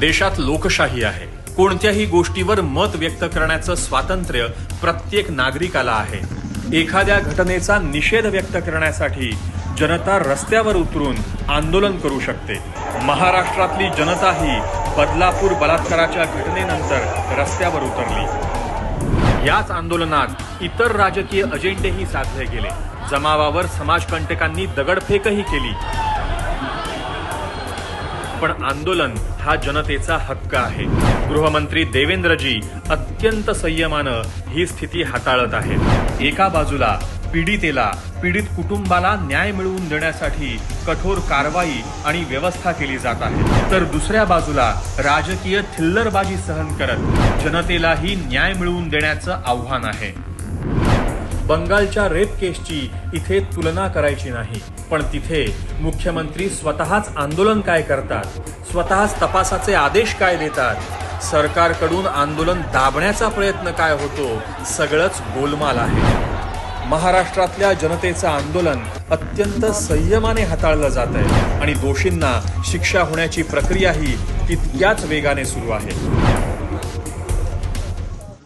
देशात लोकशाही आहे. कोणत्याही गोष्टीवर मत व्यक्त करण्याचं स्वातंत्र्य प्रत्येक नागरिकाला आहे. एखाद्या घटनेचा निषेध व्यक्त करण्यासाठी जनता रस्त्यावर उतरून आंदोलन करू शकते. महाराष्ट्रातली जनता ही बदलापूर बलात्काराच्या घटनेनंतर रस्त्यावर उतरली. याच आंदोलनात इतर राजकीय अजेंडेही साधले गेले. जमावावर समाजकंटकांनी दगडफेकही केली. पण आंदोलन हा जनतेचा हक्क आहे. गृहमंत्री देवेंद्रजी अत्यंत संयमानं ही स्थिती हाताळत आहेत. एका बाजूला पीडितेला पीडित कुटुंबाला न्याय मिळवून देण्यासाठी कठोर कारवाई आणि व्यवस्था केली जात आहे. तर दुसऱ्या बाजूला राजकीय थिल्लरबाजी सहन करत जनतेलाही न्याय मिळवून देण्याचं आव्हान आहे. बंगालच्या रेप केसची इथे तुलना करायची नाही. पण तिथे मुख्यमंत्री स्वतःच आंदोलन काय करतात? स्वतःच तपासाचे आदेश काय देतात? सरकारकडून आंदोलन दाबण्याचा प्रयत्न काय होतो? सगळंच गोलमाल आहे. महाराष्ट्रातल्या जनतेचं आंदोलन अत्यंत संयमाने हाताळलं जात आहे आणि दोषींना शिक्षा होण्याची प्रक्रियाही तितक्याच वेगाने सुरू आहे.